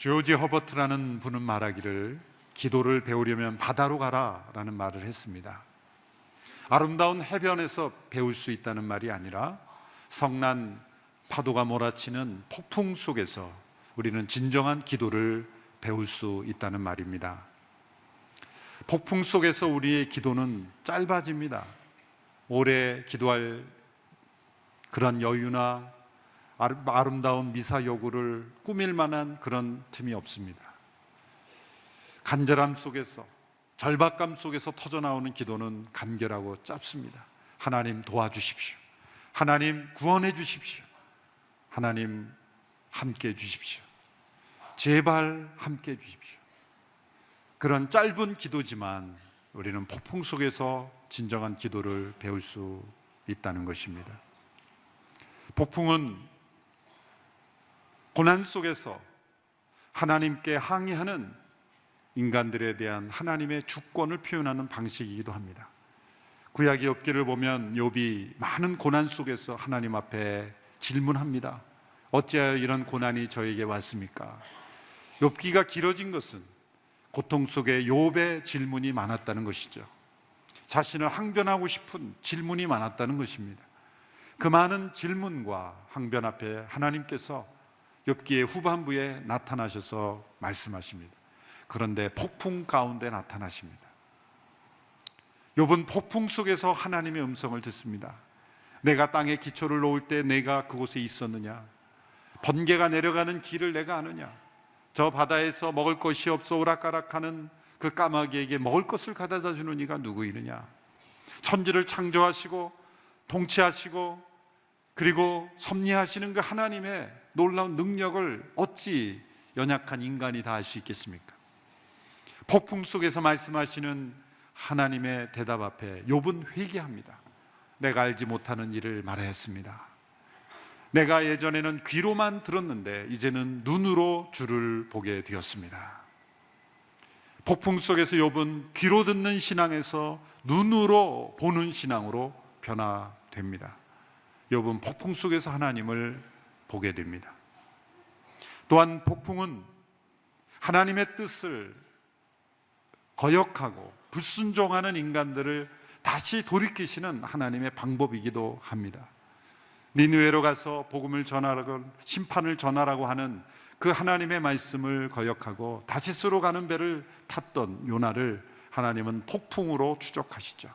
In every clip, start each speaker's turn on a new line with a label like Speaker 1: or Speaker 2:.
Speaker 1: 조지 허버트라는 분은 말하기를 기도를 배우려면 바다로 가라 라는 말을 했습니다. 아름다운 해변에서 배울 수 있다는 말이 아니라 성난 파도가 몰아치는 폭풍 속에서 우리는 진정한 기도를 배울 수 있다는 말입니다. 폭풍 속에서 우리의 기도는 짧아집니다. 오래 기도할 그런 여유나 아름- 아름다운 미사 여구를 꾸밀 만한 그런 틈이 없습니다. 간절함 속에서 절박감 속에서 터져 나오는 기도는 간결하고 짧습니다. 하나님 도와주십시오. 하나님 구원해 주십시오. 하나님 함께 해 주십시오. 제발 함께 해 주십시오. 그런 짧은 기도지만 우리는 폭풍 속에서 진정한 기도를 배울 수 있다는 것입니다. 폭풍은 고난 속에서 하나님께 항의하는 인간들에 대한 하나님의 주권을 표현하는 방식이기도 합니다. 구약의 엽기를 보면 욥이 많은 고난 속에서 하나님 앞에 질문합니다. 어찌하여 이런 고난이 저에게 왔습니까? 엽기가 길어진 것은 고통 속에 욥의 질문이 많았다는 것이죠. 자신을 항변하고 싶은 질문이 많았다는 것입니다. 그 많은 질문과 항변 앞에 하나님께서 엽기의 후반부에 나타나셔서 말씀하십니다. 그런데 폭풍 가운데 나타나십니다. 욥은 폭풍 속에서 하나님의 음성을 듣습니다. 내가 땅에 기초를 놓을 때 내가 그곳에 있었느냐? 번개가 내려가는 길을 내가 아느냐? 저 바다에서 먹을 것이 없어 오락가락하는 그 까마귀에게 먹을 것을 가져다 주는 이가 누구이느냐? 천지를 창조하시고 통치하시고 그리고 섭리하시는 그 하나님의 놀라운 능력을 어찌 연약한 인간이 다알수 있겠습니까? 폭풍 속에서 말씀하시는 하나님의 대답 앞에 욥은 회개합니다. 내가 알지 못하는 일을 말하였습니다. 내가 예전에는 귀로만 들었는데 이제는 눈으로 주를 보게 되었습니다. 폭풍 속에서 욥은 귀로 듣는 신앙에서 눈으로 보는 신앙으로 변화됩니다. 욥은 폭풍 속에서 하나님을 보게 됩니다. 또한 폭풍은 하나님의 뜻을 거역하고 불순종하는 인간들을 다시 돌이키시는 하나님의 방법이기도 합니다. 니누에로 가서 복음을 전하라고 심판을 전하라고 하는 그 하나님의 말씀을 거역하고 다시스로 가는 배를 탔던 요나를 하나님은 폭풍으로 추적하시죠.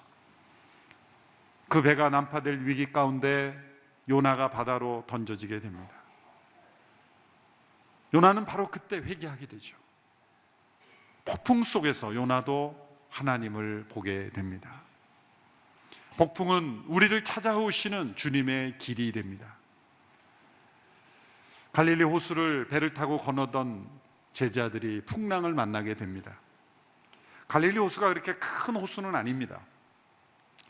Speaker 1: 그 배가 난파될 위기 가운데 요나가 바다로 던져지게 됩니다. 요나는 바로 그때 회개하게 되죠. 폭풍 속에서 요나도 하나님을 보게 됩니다. 폭풍은 우리를 찾아오시는 주님의 길이 됩니다. 갈릴리 호수를 배를 타고 건너던 제자들이 풍랑을 만나게 됩니다. 갈릴리 호수가 그렇게 큰 호수는 아닙니다.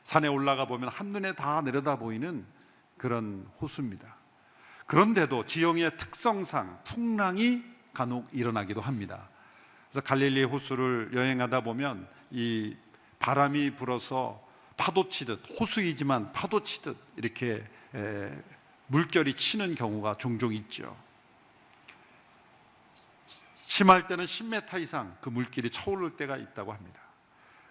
Speaker 1: 산에 올라가 보면 한눈에 다 내려다 보이는 그런 호수입니다. 그런데도 지형의 특성상 풍랑이 간혹 일어나기도 합니다. 그래서 갈릴리 호수를 여행하다 보면 이 바람이 불어서 파도 치듯 호수이지만 파도 치듯 이렇게 에, 물결이 치는 경우가 종종 있죠. 심할 때는 10m 이상 그 물길이 차오를 때가 있다고 합니다.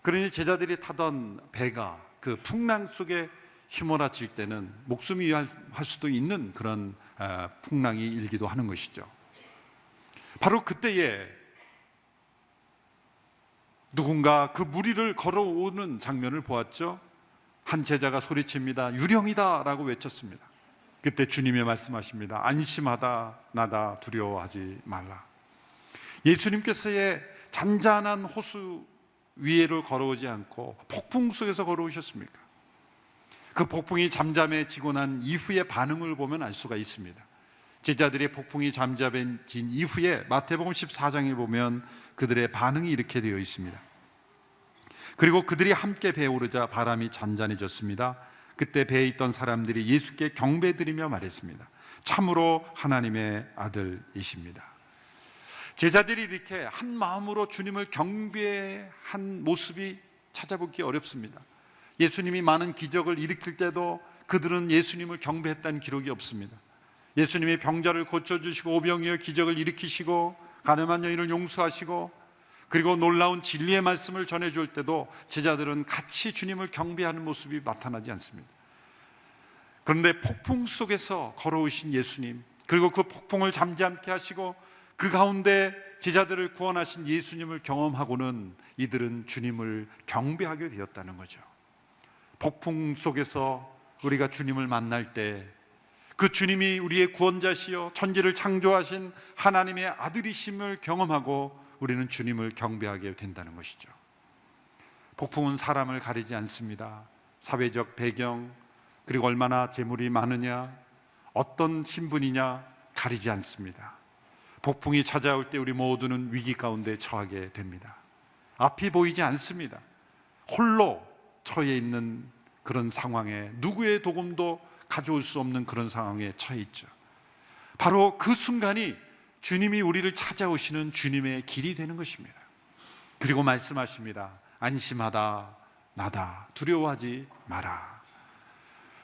Speaker 1: 그러니 제자들이 타던 배가 그 풍랑 속에 휘몰아칠 때는 목숨이 위할 수도 있는 그런 아, 풍랑이 일기도 하는 것이죠. 바로 그때에 누군가 그 무리를 걸어오는 장면을 보았죠. 한 제자가 소리칩니다. 유령이다 라고 외쳤습니다. 그때 주님이 말씀하십니다. 안심하다 나다 두려워하지 말라. 예수님께서의 잔잔한 호수 위에를 걸어오지 않고 폭풍 속에서 걸어오셨습니까? 그 폭풍이 잠잠해지고 난 이후의 반응을 보면 알 수가 있습니다. 제자들의 폭풍이 잠잠해진 이후에 마태복음 14장에 보면 그들의 반응이 이렇게 되어 있습니다. 그리고 그들이 함께 배에 오르자 바람이 잔잔해졌습니다. 그때 배에 있던 사람들이 예수께 경배드리며 말했습니다. 참으로 하나님의 아들이십니다. 제자들이 이렇게 한 마음으로 주님을 경배한 모습이 찾아보기 어렵습니다. 예수님이 많은 기적을 일으킬 때도 그들은 예수님을 경배했다는 기록이 없습니다. 예수님이 병자를 고쳐주시고 오병이어 기적을 일으키시고 가늠한 여인을 용서하시고 그리고 놀라운 진리의 말씀을 전해줄 때도 제자들은 같이 주님을 경배하는 모습이 나타나지 않습니다. 그런데 폭풍 속에서 걸어오신 예수님, 그리고 그 폭풍을 잠잠케 하시고 그 가운데 제자들을 구원하신 예수님을 경험하고는 이들은 주님을 경배하게 되었다는 거죠. 폭풍 속에서 우리가 주님을 만날 때 그 주님이 우리의 구원자시여 천지를 창조하신 하나님의 아들이심을 경험하고 우리는 주님을 경배하게 된다는 것이죠. 폭풍은 사람을 가리지 않습니다. 사회적 배경, 그리고 얼마나 재물이 많으냐, 어떤 신분이냐 가리지 않습니다. 폭풍이 찾아올 때 우리 모두는 위기 가운데 처하게 됩니다. 앞이 보이지 않습니다. 홀로 처해 있는 그런 상황에 누구의 도움도 가져올 수 없는 그런 상황에 처해 있죠. 바로 그 순간이 주님이 우리를 찾아오시는 주님의 길이 되는 것입니다. 그리고 말씀하십니다. 안심하다, 나다, 두려워하지 마라.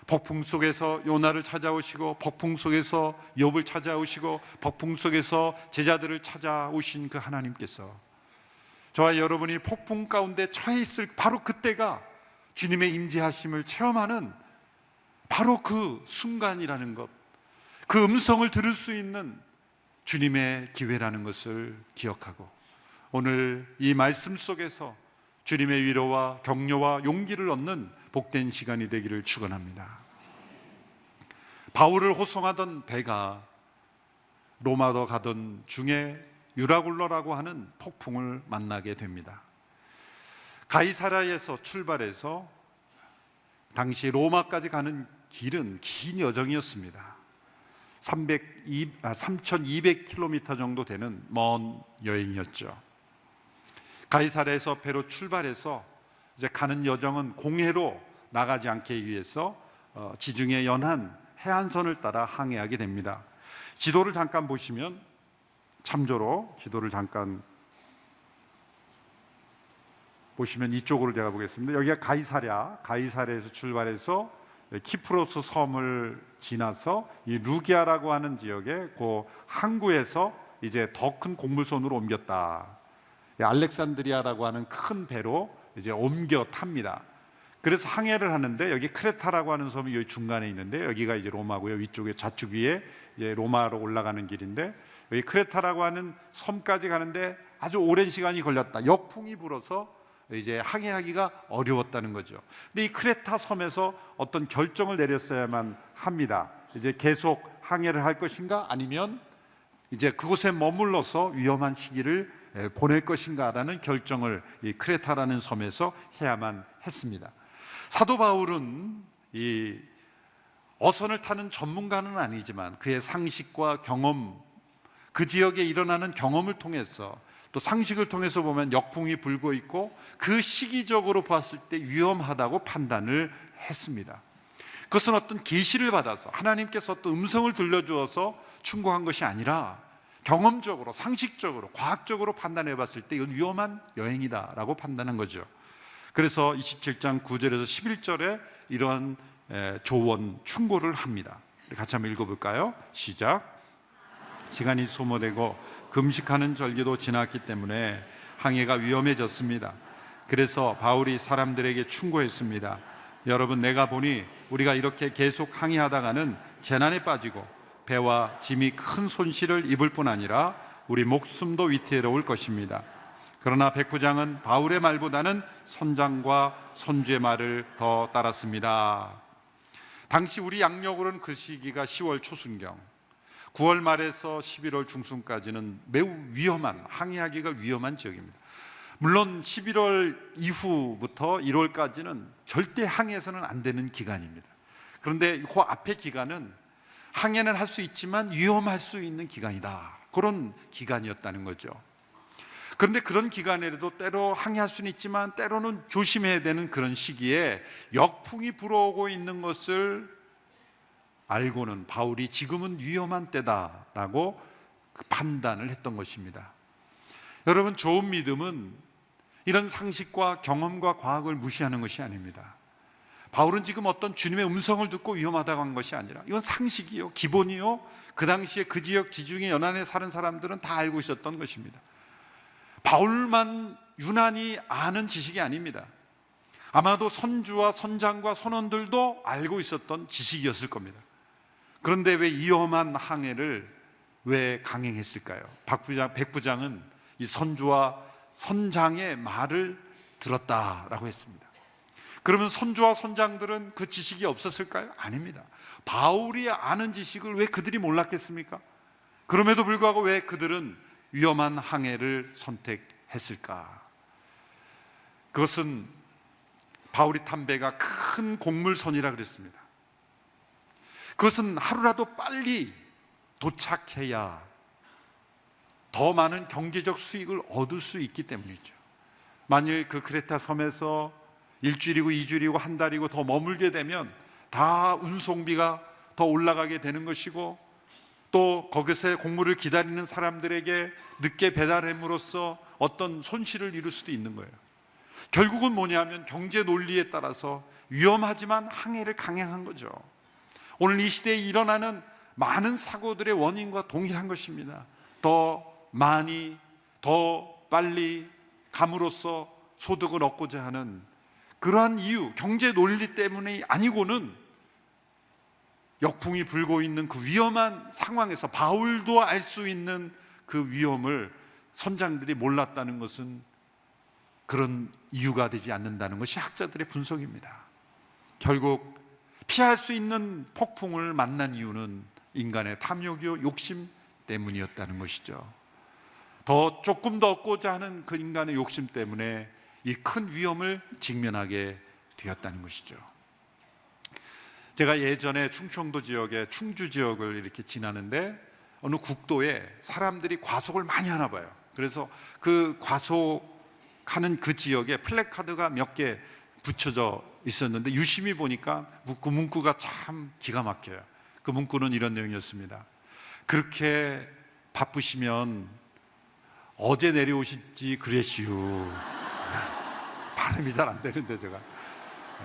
Speaker 1: 폭풍 속에서 요나를 찾아오시고 폭풍 속에서 욥을 찾아오시고 폭풍 속에서 제자들을 찾아오신 그 하나님께서 저와 여러분이 폭풍 가운데 처해 있을 바로 그때가 주님의 임재하심을 체험하는 바로 그 순간이라는 것, 그 음성을 들을 수 있는 주님의 기회라는 것을 기억하고 오늘 이 말씀 속에서 주님의 위로와 격려와 용기를 얻는 복된 시간이 되기를 축원합니다. 바울을 호송하던 배가 로마로 가던 중에 유라굴러라고 하는 폭풍을 만나게 됩니다. 가이사라에서 출발해서 당시 로마까지 가는 길은 긴 여정이었습니다. 302, 아, 3,200km 정도 되는 먼 여행이었죠. 가이사라에서 배로 출발해서 이제 가는 여정은 공해로 나가지 않게 위해서 어, 지중해 연한 해안선을 따라 항해하게 됩니다. 지도를 잠깐 보시면 참조로 지도를 잠깐 보시면 이쪽으로 제가 보겠습니다. 여기가 가이사랴, 가이사랴에서 출발해서 키프로스 섬을 지나서 이 루기아라고 하는 지역에 그 항구에서 이제 더 큰 곡물선으로 옮겼다. 알렉산드리아라고 하는 큰 배로 이제 옮겨 탑니다. 그래서 항해를 하는데 여기 크레타라고 하는 섬이 여기 중간에 있는데 여기가 이제 로마고요. 위쪽에 좌측 위에 로마로 올라가는 길인데 여기 크레타라고 하는 섬까지 가는데 아주 오랜 시간이 걸렸다. 역풍이 불어서 이제 항해하기가 어려웠다는 거죠. 근데 이 크레타 섬에서 어떤 결정을 내렸어야만 합니다. 이제 계속 항해를 할 것인가 아니면 이제 그곳에 머물러서 위험한 시기를 보낼 것인가라는 결정을 이 크레타라는 섬에서 해야만 했습니다. 사도 바울은 이 어선을 타는 전문가는 아니지만 그의 상식과 경험, 그 지역에 일어나는 경험을 통해서 또 상식을 통해서 보면 역풍이 불고 있고 그 시기적으로 봤을 때 위험하다고 판단을 했습니다. 그것은 어떤 계시를 받아서 하나님께서 어떤 음성을 들려주어서 충고한 것이 아니라 경험적으로 상식적으로 과학적으로 판단해 봤을 때 이건 위험한 여행이다라고 판단한 거죠. 그래서 27장 9절에서 11절에 이런 조언 충고를 합니다. 같이 한번 읽어 볼까요? 시작. 시간이 소모되고 금식하는 절기도 지났기 때문에 항해가 위험해졌습니다. 그래서 바울이 사람들에게 충고했습니다. 여러분 내가 보니 우리가 이렇게 계속 항해하다가는 재난에 빠지고 배와 짐이 큰 손실을 입을 뿐 아니라 우리 목숨도 위태로울 것입니다. 그러나 백부장은 바울의 말보다는 선장과 선주의 말을 더 따랐습니다. 당시 우리 양력으로는 그 시기가 10월 초순경, 9월 말에서 11월 중순까지는 매우 위험한 항해하기가 위험한 지역입니다. 물론 11월 이후부터 1월까지는 절대 항해해서는 안 되는 기간입니다. 그런데 그 앞에 기간은 항해는 할 수 있지만 위험할 수 있는 기간이다. 그런 기간이었다는 거죠. 그런데 그런 기간에도 때로 항해할 수는 있지만 때로는 조심해야 되는 그런 시기에 역풍이 불어오고 있는 것을 알고는 바울이 지금은 위험한 때다라고 그 판단을 했던 것입니다. 여러분 좋은 믿음은 이런 상식과 경험과 과학을 무시하는 것이 아닙니다. 바울은 지금 어떤 주님의 음성을 듣고 위험하다고 한 것이 아니라 이건 상식이요, 기본이요. 그 당시에 그 지역 지중해 연안에 사는 사람들은 다 알고 있었던 것입니다. 바울만 유난히 아는 지식이 아닙니다. 아마도 선주와 선장과 선원들도 알고 있었던 지식이었을 겁니다. 그런데 왜 위험한 항해를 왜 강행했을까요? 박부장, 백부장은 이 선주와 선장의 말을 들었다라고 했습니다. 그러면 선주와 선장들은 그 지식이 없었을까요? 아닙니다. 바울이 아는 지식을 왜 그들이 몰랐겠습니까? 그럼에도 불구하고 왜 그들은 위험한 항해를 선택했을까? 그것은 바울이 탄 배가 큰 곡물선이라 그랬습니다. 그것은 하루라도 빨리 도착해야 더 많은 경제적 수익을 얻을 수 있기 때문이죠. 만일 그 크레타 섬에서 일주일이고 이주일이고 한 달이고 더 머물게 되면 다 운송비가 더 올라가게 되는 것이고 또 거기서의 곡물을 기다리는 사람들에게 늦게 배달함으로써 어떤 손실을 이룰 수도 있는 거예요. 결국은 뭐냐면 경제 논리에 따라서 위험하지만 항해를 강행한 거죠. 오늘 이 시대에 일어나는 많은 사고들의 원인과 동일한 것입니다. 더 많이, 더 빨리 감으로써 소득을 얻고자 하는 그러한 이유, 경제 논리 때문이 아니고는 역풍이 불고 있는 그 위험한 상황에서 바울도 알 수 있는 그 위험을 선장들이 몰랐다는 것은 그런 이유가 되지 않는다는 것이 학자들의 분석입니다. 결국 피할 수 있는 폭풍을 만난 이유는 인간의 탐욕이요 욕심 때문이었다는 것이죠. 더 조금 더 얻고자 하는 그 인간의 욕심 때문에 이 큰 위험을 직면하게 되었다는 것이죠. 제가 예전에 충청도 지역에 충주 지역을 이렇게 지나는데 어느 국도에 사람들이 과속을 많이 하나 봐요. 그래서 그 과속하는 그 지역에 플래카드가 몇 개 붙여져 있었는데 유심히 보니까 그 문구가 참 기가 막혀요. 그 문구는 이런 내용이었습니다. 그렇게 바쁘시면 어제 내려오시지 그랬시오. 발음이 잘 안 되는데 제가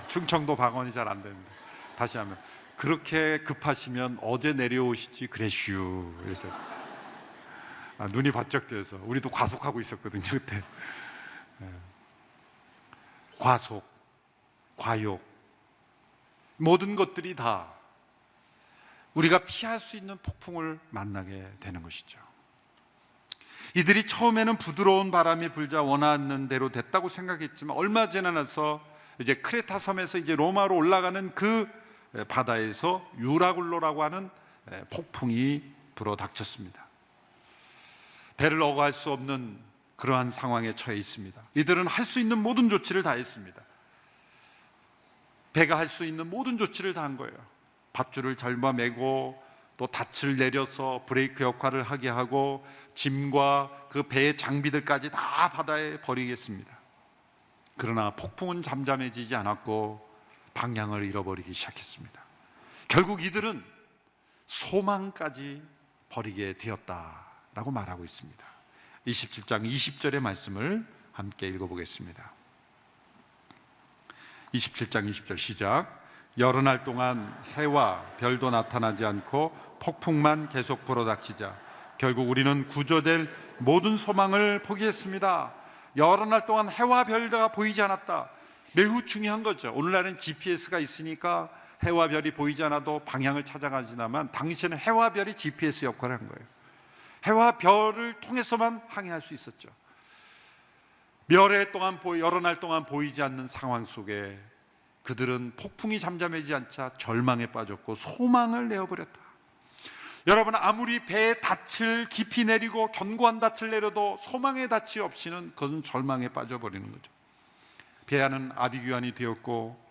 Speaker 1: 충청도 방언이 잘 안 되는데 다시 하면 그렇게 급하시면 어제 내려오시지 그랬슈 이렇게. 아, 눈이 바짝 뜨여서 우리도 과속하고 있었거든요 그때 예. 과속, 과욕 모든 것들이 다 우리가 피할 수 있는 폭풍을 만나게 되는 것이죠. 이들이 처음에는 부드러운 바람이 불자 원하는 대로 됐다고 생각했지만 얼마 지나서 이제 크레타 섬에서 이제 로마로 올라가는 그 바다에서 유라굴로라고 하는 폭풍이 불어 닥쳤습니다. 배를 어갈 수 없는 그러한 상황에 처해 있습니다. 이들은 할 수 있는 모든 조치를 다 했습니다. 배가 할 수 있는 모든 조치를 다 한 거예요. 밧줄을 잘봐 매고 또 닻을 내려서 브레이크 역할을 하게 하고 짐과 그 배의 장비들까지 다 바다에 버리겠습니다. 그러나 폭풍은 잠잠해지지 않았고 방향을 잃어버리기 시작했습니다. 결국 이들은 소망까지 버리게 되었다라고 말하고 있습니다. 27장 20절의 말씀을 함께 읽어보겠습니다. 27장 20절 시작. 여러 날 동안 해와 별도 나타나지 않고 폭풍만 계속 불어닥치자 결국 우리는 구조될 모든 소망을 포기했습니다. 여러 날 동안 해와 별도가 보이지 않았다. 매우 중요한 거죠. 오늘날은 GPS가 있으니까 해와 별이 보이지 않아도 방향을 찾아가지나만 당시에는 해와 별이 GPS 역할을 한 거예요. 해와 별을 통해서만 항해할 수 있었죠. 몇해 동안 여러 날 동안 보이지 않는 상황 속에 그들은 폭풍이 잠잠하지 않자 절망에 빠졌고 소망을 내어버렸다. 여러분 아무리 배에 닻을 깊이 내리고 견고한 닻을 내려도 소망의 닻이 없이는 그것은 절망에 빠져버리는 거죠. 배 안은 아비규환이 되었고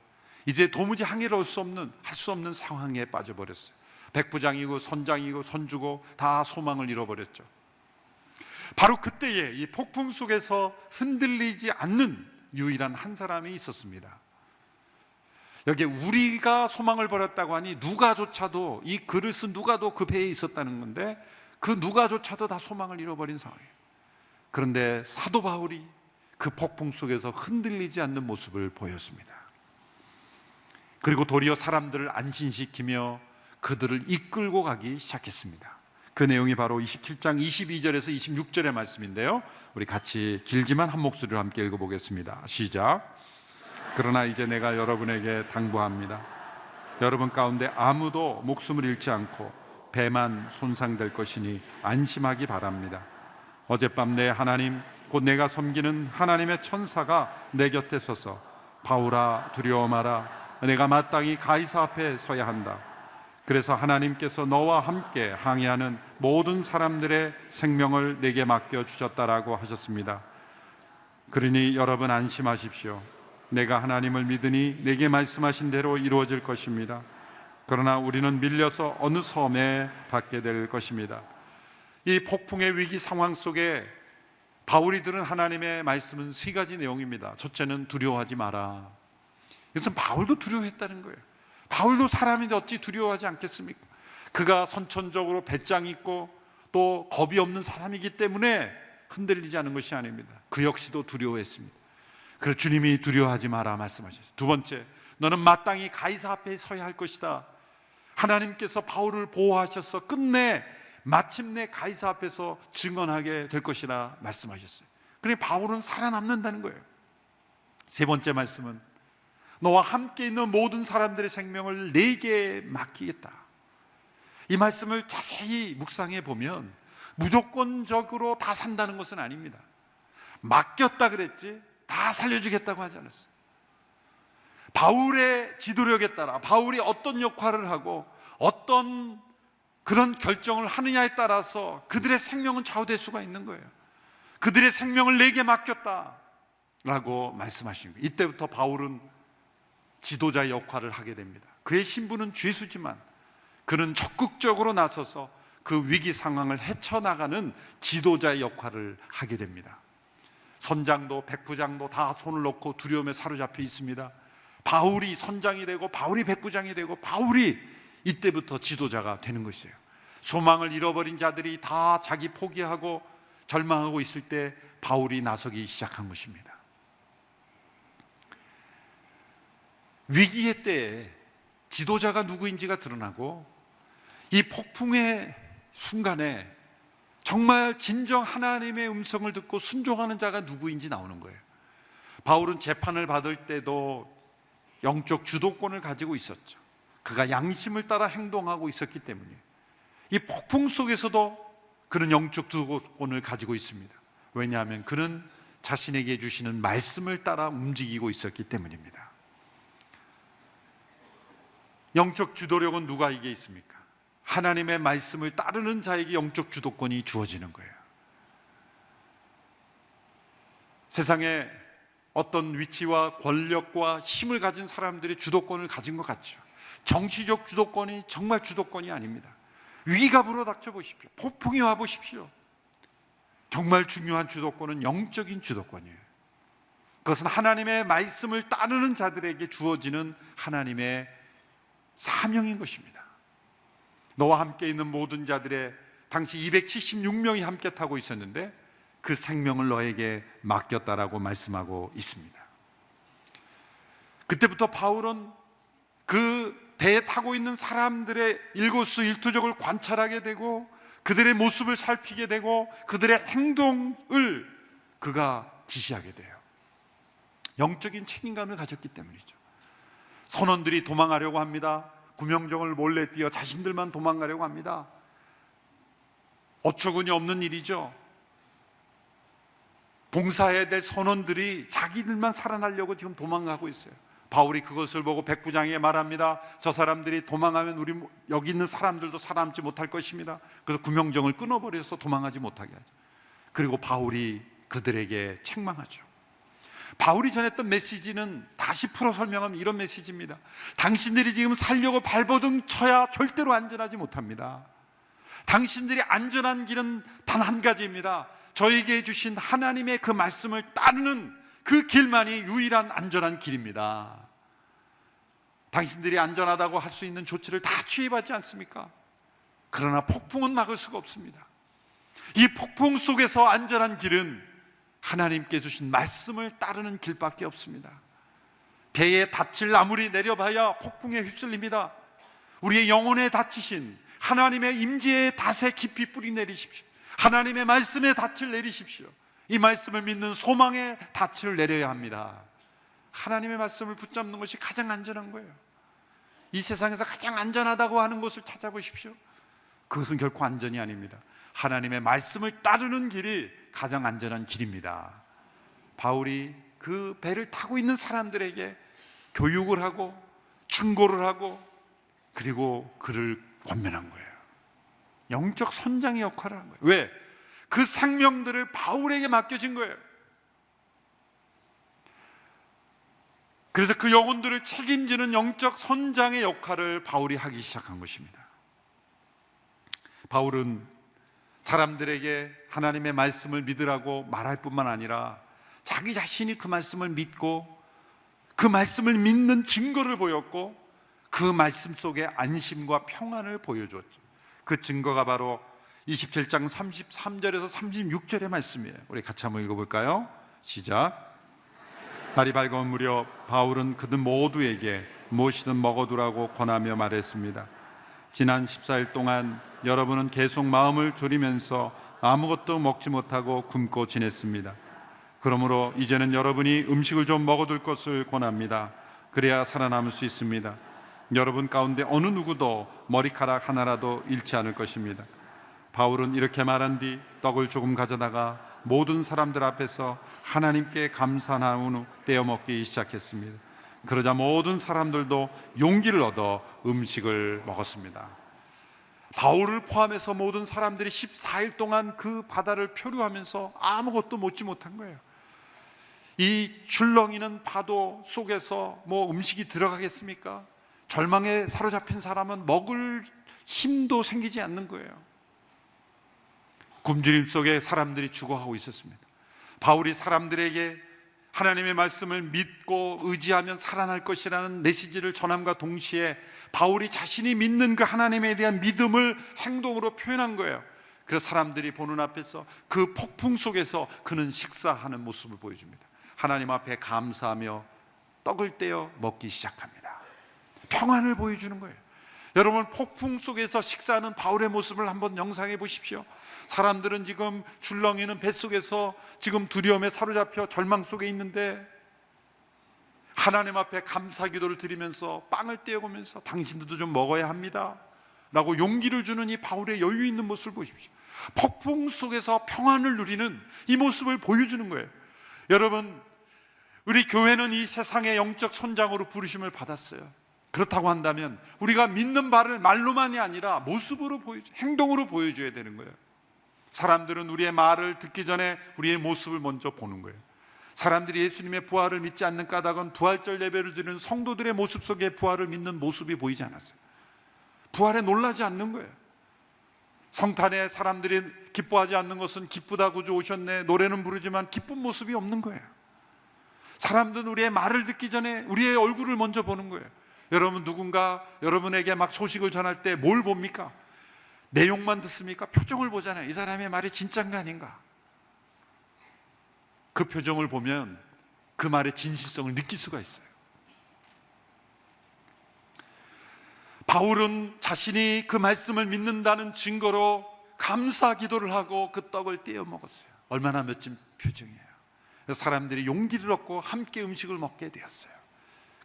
Speaker 1: 이제 도무지 항해를 할 수 없는 할 수 없는 상황에 빠져버렸어요. 백부장이고 선장이고 선주고 다 소망을 잃어버렸죠. 바로 그때에 이 폭풍 속에서 흔들리지 않는 유일한 한 사람이 있었습니다. 여기에 우리가 소망을 버렸다고 하니 누가조차도 이 글을 쓴 누가도 그 배에 있었다는 건데 그 누가조차도 다 소망을 잃어버린 상황이에요. 그런데 사도 바울이 그 폭풍 속에서 흔들리지 않는 모습을 보였습니다. 그리고 도리어 사람들을 안심시키며 그들을 이끌고 가기 시작했습니다. 그 내용이 바로 27장 22절에서 26절의 말씀인데요. 우리 같이 길지만 한 목소리로 함께 읽어보겠습니다. 시작. 그러나 이제 내가 여러분에게 당부합니다. 여러분 가운데 아무도 목숨을 잃지 않고 배만 손상될 것이니 안심하기 바랍니다. 어젯밤 내 하나님 곧 내가 섬기는 하나님의 천사가 내 곁에 서서 바울아 두려워 마라 내가 마땅히 가이사 앞에 서야 한다. 그래서 하나님께서 너와 함께 항해하는 모든 사람들의 생명을 내게 맡겨 주셨다라고 하셨습니다. 그러니 여러분 안심하십시오. 내가 하나님을 믿으니 내게 말씀하신 대로 이루어질 것입니다. 그러나 우리는 밀려서 어느 섬에 닿게 될 것입니다. 이 폭풍의 위기 상황 속에 바울이 들은 하나님의 말씀은 세 가지 내용입니다. 첫째는 두려워하지 마라. 이것은 바울도 두려워했다는 거예요. 바울도 사람인데 어찌 두려워하지 않겠습니까? 그가 선천적으로 배짱 있고 또 겁이 없는 사람이기 때문에 흔들리지 않은 것이 아닙니다. 그 역시도 두려워했습니다. 그래서 주님이 두려워하지 마라 말씀하셨어요. 두 번째, 너는 마땅히 가이사 앞에 서야 할 것이다. 하나님께서 바울을 보호하셔서 끝내 마침내 가이사 앞에서 증언하게 될 것이라 말씀하셨어요. 그러니 바울은 살아남는다는 거예요. 세 번째 말씀은 너와 함께 있는 모든 사람들의 생명을 내게 맡기겠다. 이 말씀을 자세히 묵상해 보면 무조건적으로 다 산다는 것은 아닙니다. 맡겼다 그랬지 다 살려주겠다고 하지 않았어요. 바울의 지도력에 따라 바울이 어떤 역할을 하고 어떤 그런 결정을 하느냐에 따라서 그들의 생명은 좌우될 수가 있는 거예요. 그들의 생명을 내게 맡겼다 라고 말씀하신 거예요. 이때부터 바울은 지도자 역할을 하게 됩니다. 그의 신분은 죄수지만 그는 적극적으로 나서서 그 위기 상황을 헤쳐나가는 지도자의 역할을 하게 됩니다. 선장도 백부장도 다 손을 놓고 두려움에 사로잡혀 있습니다. 바울이 선장이 되고 바울이 백부장이 되고 바울이 이때부터 지도자가 되는 것이에요. 소망을 잃어버린 자들이 다 자기 포기하고 절망하고 있을 때 바울이 나서기 시작한 것입니다. 위기의 때에 지도자가 누구인지가 드러나고 이 폭풍의 순간에 정말 진정 하나님의 음성을 듣고 순종하는 자가 누구인지 나오는 거예요. 바울은 재판을 받을 때도 영적 주도권을 가지고 있었죠. 그가 양심을 따라 행동하고 있었기 때문이에요. 이 폭풍 속에서도 그는 영적 주도권을 가지고 있습니다. 왜냐하면 그는 자신에게 주시는 말씀을 따라 움직이고 있었기 때문입니다. 영적 주도력은 누가 이게 있습니까? 하나님의 말씀을 따르는 자에게 영적 주도권이 주어지는 거예요. 세상에 어떤 위치와 권력과 힘을 가진 사람들이 주도권을 가진 것 같죠. 정치적 주도권이 정말 주도권이 아닙니다. 위기가 불어닥쳐 보십시오. 폭풍이 와 보십시오. 정말 중요한 주도권은 영적인 주도권이에요. 그것은 하나님의 말씀을 따르는 자들에게 주어지는 하나님의 사명인 것입니다. 너와 함께 있는 모든 자들의 당시 276명이 함께 타고 있었는데 그 생명을 너에게 맡겼다라고 말씀하고 있습니다. 그때부터 바울은 그 배에 타고 있는 사람들의 일거수 일투족을 관찰하게 되고 그들의 모습을 살피게 되고 그들의 행동을 그가 지시하게 돼요. 영적인 책임감을 가졌기 때문이죠. 선원들이 도망가려고 합니다. 구명정을 몰래 뛰어 자신들만 도망가려고 합니다. 어처구니 없는 일이죠. 봉사해야 될 선원들이 자기들만 살아나려고 지금 도망가고 있어요. 바울이 그것을 보고 백부장에게 말합니다. 저 사람들이 도망하면 우리 여기 있는 사람들도 살아남지 못할 것입니다. 그래서 구명정을 끊어버려서 도망하지 못하게 하죠. 그리고 바울이 그들에게 책망하죠. 바울이 전했던 메시지는 다시 풀어 설명하면 이런 메시지입니다. 당신들이 지금 살려고 발버둥 쳐야 절대로 안전하지 못합니다. 당신들이 안전한 길은 단 한 가지입니다. 저에게 주신 하나님의 그 말씀을 따르는 그 길만이 유일한 안전한 길입니다. 당신들이 안전하다고 할 수 있는 조치를 다 취해봤지 않습니까? 그러나 폭풍은 막을 수가 없습니다. 이 폭풍 속에서 안전한 길은 하나님께 주신 말씀을 따르는 길밖에 없습니다. 배의 닻을 아무리 내려봐야 폭풍에 휩쓸립니다. 우리의 영혼에 닫히신 하나님의 임재의 닷에 깊이 뿌리 내리십시오. 하나님의 말씀의 닻을 내리십시오. 이 말씀을 믿는 소망의 닻을 내려야 합니다. 하나님의 말씀을 붙잡는 것이 가장 안전한 거예요. 이 세상에서 가장 안전하다고 하는 것을 찾아보십시오. 그것은 결코 안전이 아닙니다. 하나님의 말씀을 따르는 길이 가장 안전한 길입니다. 바울이 그 배를 타고 있는 사람들에게 교육을 하고 충고를 하고 그리고 그를 권면한 거예요. 영적 선장의 역할을 한 거예요. 왜? 그 생명들을 바울에게 맡겨진 거예요. 그래서 그 영혼들을 책임지는 영적 선장의 역할을 바울이 하기 시작한 것입니다. 바울은 사람들에게 하나님의 말씀을 믿으라고 말할 뿐만 아니라 자기 자신이 그 말씀을 믿고 그 말씀을 믿는 증거를 보였고 그 말씀 속에 안심과 평안을 보여주었죠. 그 증거가 바로 27장 33절에서 36절의 말씀이에요. 우리 같이 한번 읽어볼까요? 시작. 날이 밝은 무렵 바울은 그들 모두에게 무엇이든 먹어두라고 권하며 말했습니다. 지난 14일 동안 여러분은 계속 마음을 졸이면서 아무것도 먹지 못하고 굶고 지냈습니다. 그러므로 이제는 여러분이 음식을 좀 먹어둘 것을 권합니다. 그래야 살아남을 수 있습니다. 여러분 가운데 어느 누구도 머리카락 하나라도 잃지 않을 것입니다. 바울은 이렇게 말한 뒤 떡을 조금 가져다가 모든 사람들 앞에서 하나님께 감사한 후 떼어 먹기 시작했습니다. 그러자 모든 사람들도 용기를 얻어 음식을 먹었습니다. 바울을 포함해서 모든 사람들이 14일 동안 그 바다를 표류하면서 아무것도 먹지 못한 거예요. 이 출렁이는 파도 속에서 뭐 음식이 들어가겠습니까? 절망에 사로잡힌 사람은 먹을 힘도 생기지 않는 거예요. 굶주림 속에 사람들이 죽어가고 있었습니다. 바울이 사람들에게 하나님의 말씀을 믿고 의지하면 살아날 것이라는 메시지를 전함과 동시에 바울이 자신이 믿는 그 하나님에 대한 믿음을 행동으로 표현한 거예요. 그래서 사람들이 보는 앞에서 그 폭풍 속에서 그는 식사하는 모습을 보여줍니다. 하나님 앞에 감사하며 떡을 떼어 먹기 시작합니다. 평안을 보여주는 거예요. 여러분 폭풍 속에서 식사하는 바울의 모습을 한번 영상해 보십시오. 사람들은 지금 줄렁이는 뱃속에서 지금 두려움에 사로잡혀 절망 속에 있는데 하나님 앞에 감사 기도를 드리면서 빵을 떼어가면서 당신들도 좀 먹어야 합니다. 라고 용기를 주는 이 바울의 여유 있는 모습을 보십시오. 폭풍 속에서 평안을 누리는 이 모습을 보여주는 거예요. 여러분, 우리 교회는 이 세상의 영적 선장으로 부르심을 받았어요. 그렇다고 한다면 우리가 믿는 바를 말로만이 아니라 모습으로 보여줘, 행동으로 보여줘야 되는 거예요. 사람들은 우리의 말을 듣기 전에 우리의 모습을 먼저 보는 거예요. 사람들이 예수님의 부활을 믿지 않는 까닭은 부활절 예배를 드리는 성도들의 모습 속에 부활을 믿는 모습이 보이지 않았어요. 부활에 놀라지 않는 거예요. 성탄에 사람들이 기뻐하지 않는 것은 기쁘다 구주 오셨네 노래는 부르지만 기쁜 모습이 없는 거예요. 사람들은 우리의 말을 듣기 전에 우리의 얼굴을 먼저 보는 거예요. 여러분 누군가 여러분에게 막 소식을 전할 때 뭘 봅니까? 내용만 듣습니까? 표정을 보잖아요. 이 사람의 말이 진짠가 아닌가? 그 표정을 보면 그 말의 진실성을 느낄 수가 있어요. 바울은 자신이 그 말씀을 믿는다는 증거로 감사 기도를 하고 그 떡을 떼어 먹었어요. 얼마나 멋진 표정이에요. 사람들이 용기를 얻고 함께 음식을 먹게 되었어요.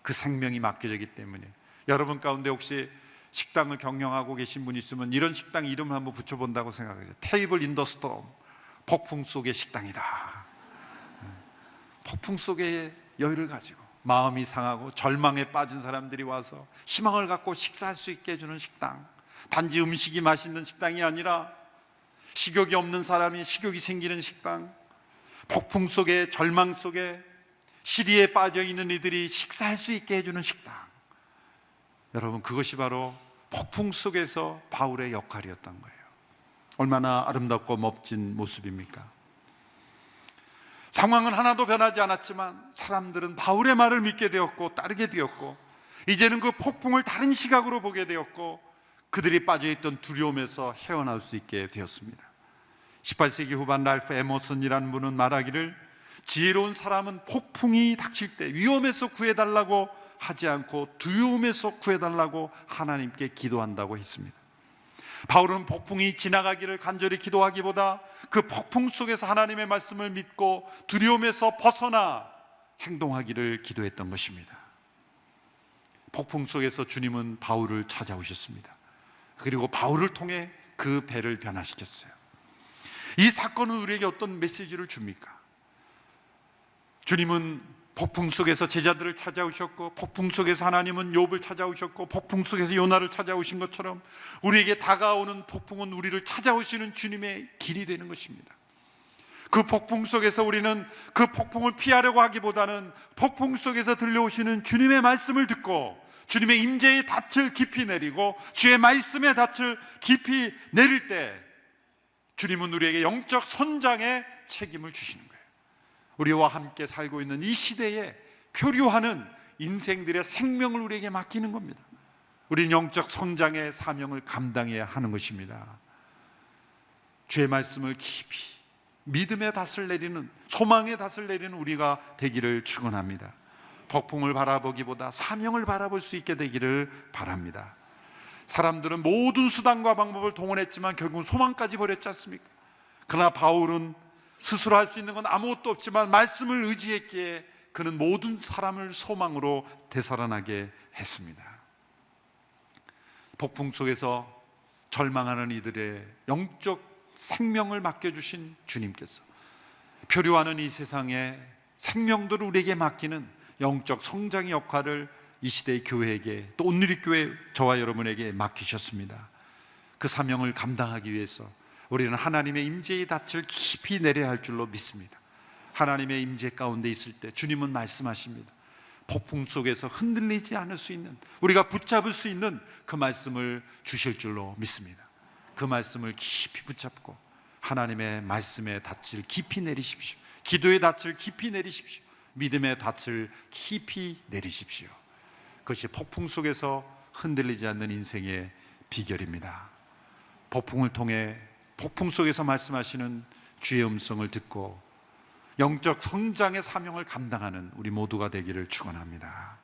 Speaker 1: 그 생명이 맡겨지기 때문에 여러분 가운데 혹시 식당을 경영하고 계신 분 있으면 이런 식당 이름을 한번 붙여본다고 생각해요. 테이블 인더 스톰 폭풍 속의 식당이다. 폭풍 속의 여유를 가지고 마음이 상하고 절망에 빠진 사람들이 와서 희망을 갖고 식사할 수 있게 해주는 식당. 단지 음식이 맛있는 식당이 아니라 식욕이 없는 사람이 식욕이 생기는 식당. 폭풍 속에 절망 속에 시리에 빠져 있는 이들이 식사할 수 있게 해주는 식당. 여러분 그것이 바로 폭풍 속에서 바울의 역할이었던 거예요. 얼마나 아름답고 멋진 모습입니까? 상황은 하나도 변하지 않았지만 사람들은 바울의 말을 믿게 되었고 따르게 되었고 이제는 그 폭풍을 다른 시각으로 보게 되었고 그들이 빠져있던 두려움에서 헤어나올 수 있게 되었습니다. 18세기 후반 랄프 에머슨이라는 분은 말하기를 지혜로운 사람은 폭풍이 닥칠 때 위험에서 구해달라고 하지 않고 두려움에서 구해달라고 하나님께 기도한다고 했습니다. 바울은 폭풍이 지나가기를 간절히 기도하기보다 그 폭풍 속에서 하나님의 말씀을 믿고 두려움에서 벗어나 행동하기를 기도했던 것입니다. 폭풍 속에서 주님은 바울을 찾아오셨습니다. 그리고 바울을 통해 그 배를 변화시켰어요. 이 사건은 우리에게 어떤 메시지를 줍니까? 주님은 폭풍 속에서 제자들을 찾아오셨고 폭풍 속에서 하나님은 욥을 찾아오셨고 폭풍 속에서 요나를 찾아오신 것처럼 우리에게 다가오는 폭풍은 우리를 찾아오시는 주님의 길이 되는 것입니다. 그 폭풍 속에서 우리는 그 폭풍을 피하려고 하기보다는 폭풍 속에서 들려오시는 주님의 말씀을 듣고 주님의 임재의 닻을 깊이 내리고 주의 말씀의 닻을 깊이 내릴 때 주님은 우리에게 영적 선장의 책임을 주시는. 우리와 함께 살고 있는 이 시대에 표류하는 인생들의 생명을 우리에게 맡기는 겁니다. 우리는 영적 성장의 사명을 감당해야 하는 것입니다. 주의 말씀을 깊이 믿음의 닷을 내리는 소망의 닷을 내리는 우리가 되기를 축원합니다. 폭풍을 바라보기보다 사명을 바라볼 수 있게 되기를 바랍니다. 사람들은 모든 수단과 방법을 동원했지만 결국 소망까지 버렸지 않습니까? 그러나 바울은 스스로 할 수 있는 건 아무것도 없지만 말씀을 의지했기에 그는 모든 사람을 소망으로 되살아나게 했습니다. 폭풍 속에서 절망하는 이들의 영적 생명을 맡겨주신 주님께서 표류하는 이 세상에 생명들을 우리에게 맡기는 영적 성장의 역할을 이 시대의 교회에게 또 온누리교회 저와 여러분에게 맡기셨습니다. 그 사명을 감당하기 위해서 우리는 하나님의 임재의 닻을 깊이 내려야 할 줄로 믿습니다. 하나님의 임재 가운데 있을 때 주님은 말씀하십니다. 폭풍 속에서 흔들리지 않을 수 있는 우리가 붙잡을 수 있는 그 말씀을 주실 줄로 믿습니다. 그 말씀을 깊이 붙잡고 하나님의 말씀의 닻을 깊이 내리십시오. 기도의 닻을 깊이 내리십시오. 믿음의 닻을 깊이 내리십시오. 그것이 폭풍 속에서 흔들리지 않는 인생의 비결입니다. 폭풍을 통해 폭풍 속에서 말씀하시는 주의 음성을 듣고 영적 성장의 사명을 감당하는 우리 모두가 되기를 축원합니다.